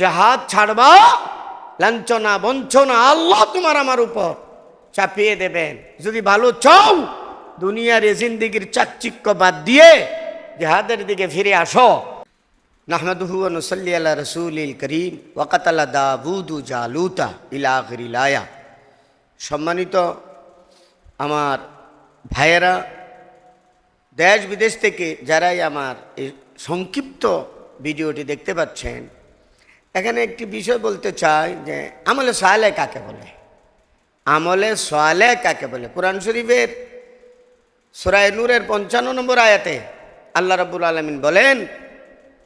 জাহাজ ছাড়বা, লাঞ্ছনা, বঞ্চনা, আল্লাহ তোমার আমার উপর চাপিয়ে দেবেন। যদি ভালো চাও, দুনিয়ার এ জিন্দিগির চাকচিক্য বাদ দিয়ে জেহাদের দিকে ফিরে আসো। নাহমাদুহু নুসাল্লি আলা রাসূলিল করিম ওয়াকাতালা দাউদু জালুতা ইলা আখিরিল সম্মানিত আমার ভাইয়েরা, দেশ বিদেশ থেকে যারাই আমার এই সংক্ষিপ্ত ভিডিওটি দেখতে পাচ্ছেন এখানে একটি বিষয় বলতে চাই যে আমলে সোয়ালে কাকে বলে? আমলে সোয়ালে কাকে বলে? কোরআন শরীফের সুরায় নূরের পঞ্চান্ন নম্বর আয়াতে আল্লাহ রাব্বুল আলমিন বলেন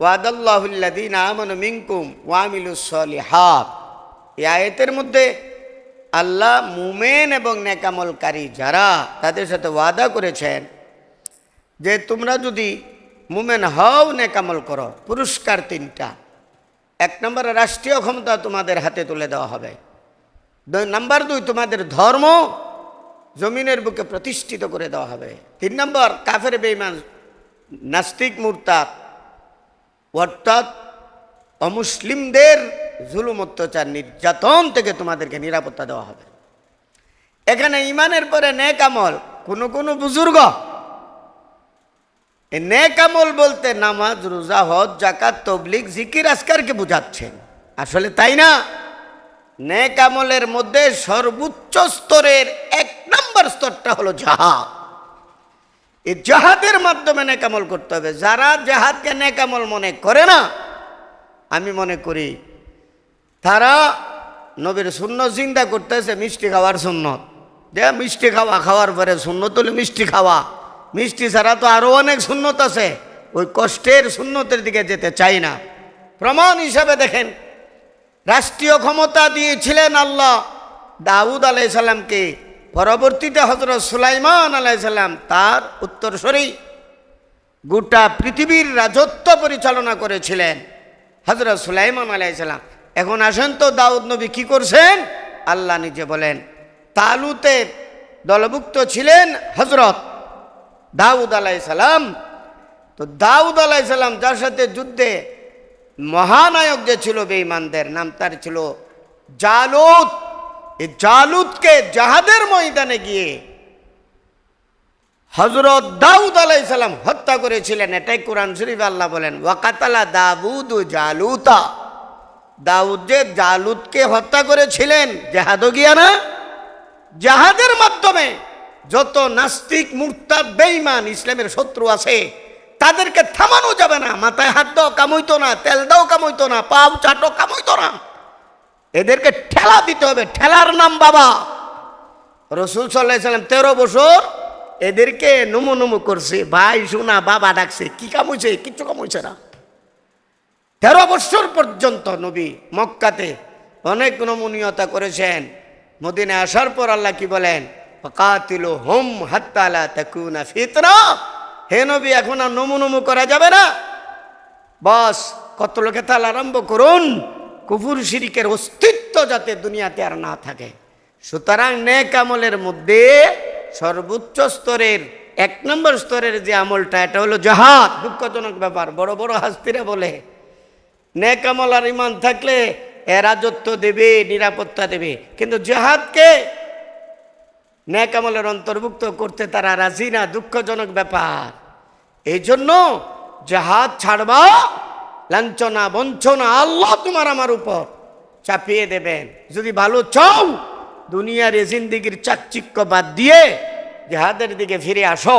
ওয়াদাল্লাহুল্লাদিন আমানু মিনকুম ওয়ামিলুস সলিহাত। এই আয়াতের মধ্যে আল্লাহ মুমেন এবং নেকামলকারী যারা, তাদের সাথে ওয়াদা করেছেন যে তোমরা যদি মুমেন হও, নেকামল করো। পুরস্কার তিনটা। এক নম্বর রাষ্ট্রীয় ক্ষমতা তোমাদের হাতে তুলে দেওয়া হবে। নাম্বার দুই, তোমাদের ধর্ম জমিনের বুকে প্রতিষ্ঠিত করে দেওয়া হবে। তিন নম্বর, কাফের বেইমান নাস্তিক, মুরতাদ। অর্থাৎ অমুসলিমদের জুলুম, অত্যাচার, নির্যাতন থেকে তোমাদেরকে নিরাপত্তা দেওয়া হবে। এখানে ইমানের পরে নেক আমল, কোনো কোনো বুজুর্গ নেক আমল বলতে নামাজ, রোজা, হজ জাকাত তবলিক জিকির আসকারকে বুঝাচ্ছেন। আসলে তাই না? নেক আমলের মধ্যে সর্বোচ্চ স্তরের এক নম্বর স্তরটা হলো জাহাদ। এই জাহাদের মাধ্যমে নেকামল করতে হবে। যারা জাহাদকে নেকামল মনে করে না, আমি মনে করি তারা নবীর শূন্য চিন্তা করতেছে মিষ্টি খাওয়ার সুন্নত। যে মিষ্টি খাওয়া, খাওয়ার পরে শূন্য হলে মিষ্টি খাওয়া। মিষ্টি ছাড়া তো আরও অনেক শূন্যত আছে। ওই কষ্টের শূন্যতের দিকে যেতে চাই না। প্রমাণ হিসাবে দেখেন, রাষ্ট্রীয় ক্ষমতা দিয়েছিলেন আল্লাহ। দাউদ আলাইসাল্লামকে পরবর্তীতে হজরত সুলাইমান আলাইসাল্লাম তার উত্তরস্বরী গোটা পৃথিবীর রাজত্ব পরিচালনা করেছিলেন হজরত সুলাইমান আলাইসাল্লাম এখন আসেন তো দাউদ নবী কি করছেন? আল্লাহ নিজে বলেন তালুতে দলভুক্ত ছিলেন হজরত দাউদ আলাইসাল্লাম তো দাউদ আলাইসাল্লাম যার সাথে যুদ্ধে মহানায়ক যে ছিল বেঈমানদের, নাম তার ছিল জালুত এই জালুতকে জাহাদের ময়দানে গিয়ে হজরত দাউদ আলাইসাল্লাম হত্যা করেছিলেন। এটাই কোরআন শরীফ আল্লাহ বলেন ওয়াকাতালা দাউদ জালুতা। দাউদ যে জালুতকে হত্যা করেছিলেন, জাহাদও গিয়া না, জাহাদের মাধ্যমে। যত নাস্তিক, মুরতাদ, বেঈমান ইসলামের শত্রু আছে, তাদেরকে থামানো যাবে না। মাথায় হাত দাও, কামইতো না, তেল দাও, কামইতো না পাও চাটো কামইতো না। এদেরকে ঠেলা দিতে হবে। ঠেলার নাম বাবা। রসুল সাল্লাহ সাল্লাম তেরো বছর এদেরকে নুমু নুমু করছে। ভাই, শোনা, বাবা ডাকছে, কি কামুছে কিচ্ছু কামুছে না। তেরো বছর পর্যন্ত নবী মক্কাতে অনেক নমনীয়তা করেছেন। মদিনে আসার পর আল্লাহ কি বলেন? কাতিল হোম হাত্তালা তাকুনা ফিতরা। হে নবী, এখন আর নমু নমু করা যাবে না। বস, কত লোকে তাল আরম্ভ করুন। কুফুর শিরিকের অস্তিত্ব যাতে দুনিয়াতে আর না থাকে। সুতরাং নেক আমলের মধ্যে সর্বোচ্চ স্তরের, এক নম্বর স্তরের যে আমলটা, এটা হলো জাহাদ। দুঃখজনক ব্যাপার, বড় বড় হাস্তিরা বলে, নেক আমল আর ইমান থাকলে এ রাজত্ব দেবে, নিরাপত্তা দেবে। কিন্তু জাহাদকে ন্যাক আমলের অন্তর্ভুক্ত করতে তারা রাজি না, দুঃখজনক ব্যাপার। এই জন্য জাহাজ ছাড়বা, লাঞ্ছনা, বঞ্চনা, আল্লাহ তোমার আমার উপর চাপিয়ে দেবেন। যদি ভালো চাও, দুনিয়ার এ জিন্দিগির চাকচিক্য বাদ দিয়ে জাহাদের দিকে ফিরে আসো।